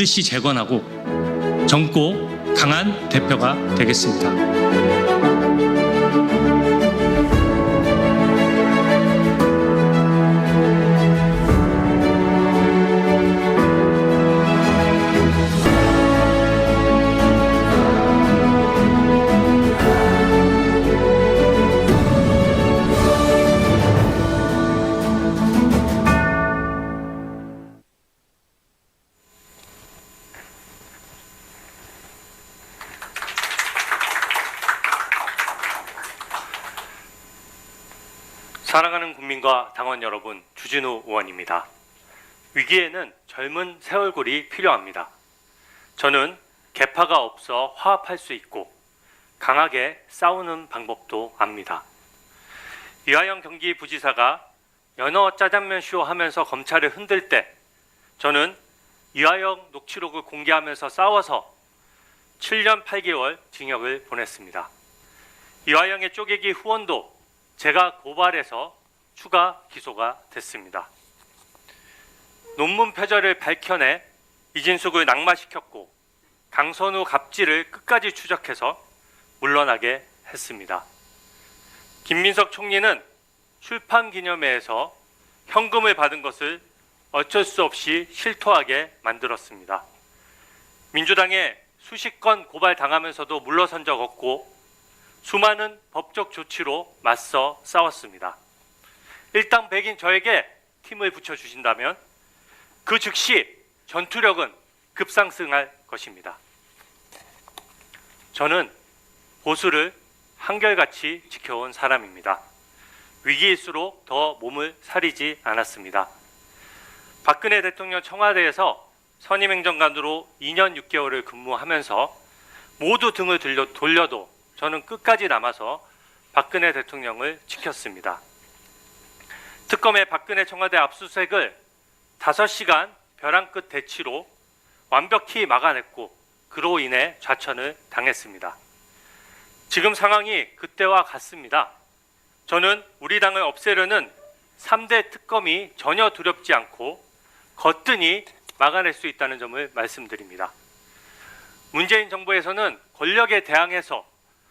반드시 재건하고 젊고 강한 대표가 되겠습니다. 사랑하는 국민과 당원 여러분, 주진우 의원입니다. 위기에는 젊은 새 얼굴이 필요합니다. 저는 개파가 없어 화합할 수 있고 강하게 싸우는 방법도 압니다. 이하영 경기 부지사가 연어 짜장면 쇼 하면서 검찰을 흔들 때 저는 이하영 녹취록을 공개하면서 싸워서 7년 8개월 징역을 보냈습니다. 이하영의 쪼개기 후원도 제가 고발해서 추가 기소가 됐습니다. 논문 표절을 밝혀내 이진숙을 낙마시켰고 강선우 갑질을 끝까지 추적해서 물러나게 했습니다. 김민석 총리는 출판 기념회에서 현금을 받은 것을 어쩔 수 없이 실토하게 만들었습니다. 민주당에 수십 건 고발 당하면서도 물러선 적 없고 수많은 법적 조치로 맞서 싸웠습니다. 일당 백인 저에게 팀을 붙여주신다면 그 즉시 전투력은 급상승할 것입니다. 저는 보수를 한결같이 지켜온 사람입니다. 위기일수록 더 몸을 사리지 않았습니다. 박근혜 대통령 청와대에서 선임행정관으로 2년 6개월을 근무하면서 모두 등을 돌려도 저는 끝까지 남아서 박근혜 대통령을 지켰습니다. 특검의 박근혜 청와대 압수수색을 5시간 벼랑 끝 대치로 완벽히 막아냈고 그로 인해 좌천을 당했습니다. 지금 상황이 그때와 같습니다. 저는 우리 당을 없애려는 3대 특검이 전혀 두렵지 않고 거뜬히 막아낼 수 있다는 점을 말씀드립니다. 문재인 정부에서는 권력에 대항해서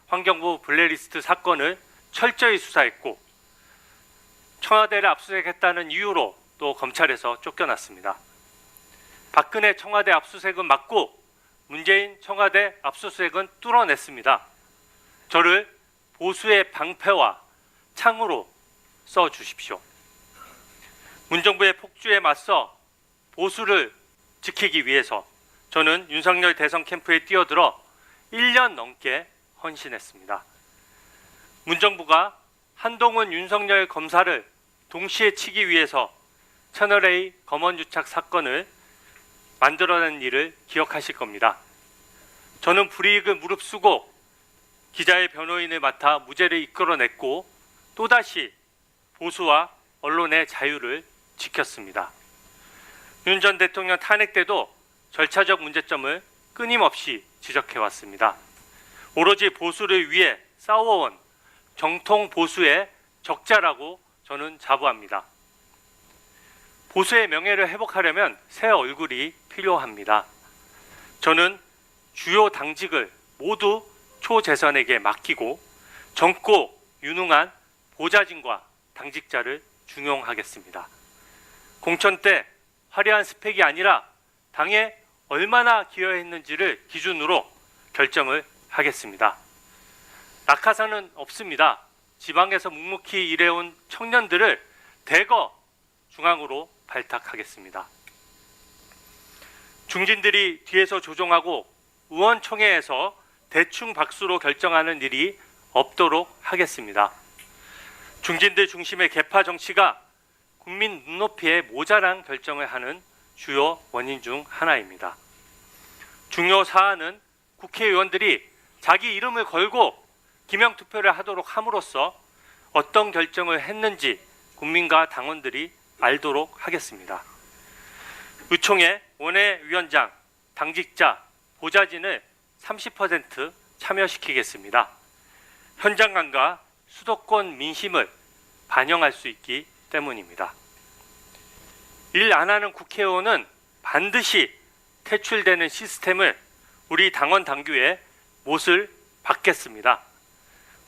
환경부 블랙리스트 사건을 철저히 수사했고 청와대를 압수수색했다는 이유로 또 검찰에서 쫓겨났습니다. 박근혜 청와대 압수수색은 맞고 문재인 청와대 압수수색은 뚫어냈습니다. 저를 보수의 방패와 창으로 써 주십시오. 문정부의 폭주에 맞서 보수를 지키기 위해서 저는 윤석열 대선 캠프에 뛰어들어 1년 넘게 헌신했습니다. 문정부가 한동훈 윤석열 검사를 동시에 치기 위해서 채널A 검언유착 사건을 만들어낸 일을 기억하실 겁니다. 저는 불이익을 무릅쓰고 기자의 변호인을 맡아 무죄를 이끌어냈고 또다시 보수와 언론의 자유를 지켰습니다. 윤 전 대통령 탄핵 때도 절차적 문제점을 끊임없이 지적해왔습니다. 오로지 보수를 위해 싸워온 정통 보수의 적자라고 저는 자부합니다. 보수의 명예를 회복하려면 새 얼굴이 필요합니다. 저는 주요 당직을 모두 초재선에게 맡기고 젊고 유능한 보좌진과 당직자를 중용하겠습니다. 공천 때 화려한 스펙이 아니라 당에 얼마나 기여했는지를 기준으로 결정을 하겠습니다. 낙하산은 없습니다. 지방에서 묵묵히 일해온 청년들을 대거 중앙으로 발탁하겠습니다. 중진들이 뒤에서 조종하고 의원총회에서 대충 박수로 결정하는 일이 없도록 하겠습니다. 중진들 중심의 개파 정치가 국민 눈높이에 모자란 결정을 하는 주요 원인 중 하나입니다. 중요 사안은 국회의원들이 자기 이름을 걸고 기명 투표를 하도록 함으로써 어떤 결정을 했는지 국민과 당원들이 알도록 하겠습니다. 의총의 원외위원장, 당직자, 보좌진을 30% 참여시키겠습니다. 현장감과 수도권 민심을 반영할 수 있기 때문입니다. 일 안 하는 국회의원은 반드시 퇴출되는 시스템을 우리 당원 당규에 못을 박겠습니다.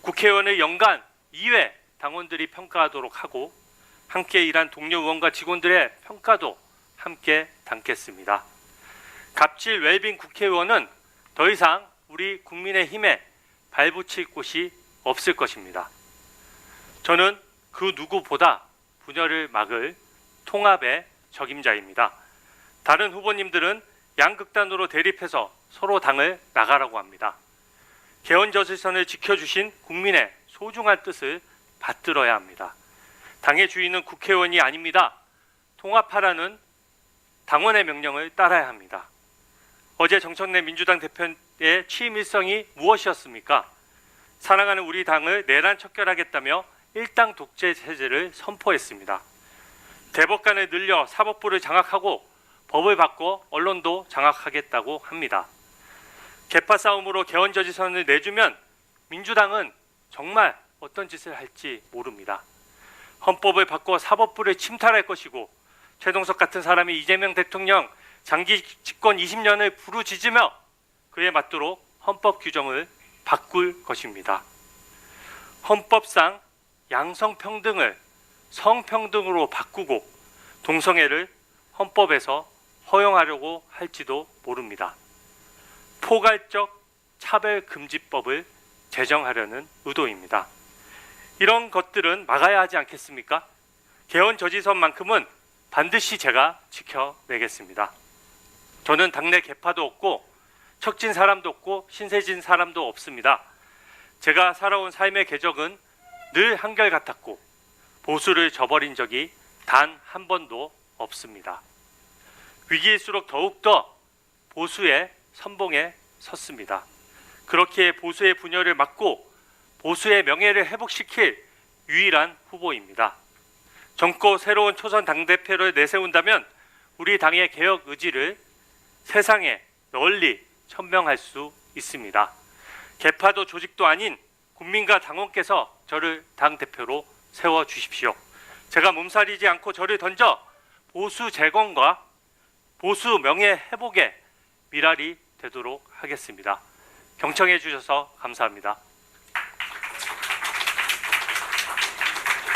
국회의원의 연간 2회 당원들이 평가하도록 하고 함께 일한 동료 의원과 직원들의 평가도 함께 담겠습니다. 갑질 웰빙 국회의원은 더 이상 우리 국민의 힘에 발붙일 곳이 없을 것입니다. 저는 그 누구보다 분열을 막을 통합의 적임자입니다. 다른 후보님들은 양극단으로 대립해서 서로 당을 나가라고 합니다. 개헌 저지선을 지켜주신 국민의 소중한 뜻을 받들어야 합니다. 당의 주인은 국회의원이 아닙니다. 통합하라는 당원의 명령을 따라야 합니다. 어제 정청래 민주당 대표의 취임 일성이 무엇이었습니까? 사랑하는 우리 당을 내란 척결하겠다며 일당 독재 체제를 선포했습니다. 대법관을 늘려 사법부를 장악하고 법을 바꿔 언론도 장악하겠다고 합니다. 개파 싸움으로 개헌 저지선을 내주면 민주당은 정말 어떤 짓을 할지 모릅니다. 헌법을 바꿔 사법부를 침탈할 것이고 최동석 같은 사람이 이재명 대통령 장기 집권 20년을 부르짖으며 그에 맞도록 헌법 규정을 바꿀 것입니다. 헌법상 양성평등을 성평등으로 바꾸고 동성애를 헌법에서 허용하려고 할지도 모릅니다. 포괄적 차별금지법을 제정하려는 의도입니다. 이런 것들은 막아야 하지 않겠습니까? 개헌 저지선만큼은 반드시 제가 지켜내겠습니다. 저는 당내 개파도 없고 척진 사람도 없고 신세진 사람도 없습니다. 제가 살아온 삶의 궤적은 늘 한결같았고 보수를 저버린 적이 단 한 번도 없습니다. 위기일수록 더욱더 보수의 선봉에 섰습니다. 그렇게 보수의 분열을 막고 보수의 명예를 회복시킬 유일한 후보입니다. 젊고 새로운 초선 당대표를 내세운다면 우리 당의 개혁 의지를 세상에 널리 천명할 수 있습니다. 개파도 조직도 아닌 국민과 당원께서 저를 당대표로 세워 주십시오. 제가 몸살이지 않고 저를 던져 보수 재건과 보수 명예 회복의 미랄이 되도록 하겠습니다. 경청해 주셔서 감사합니다.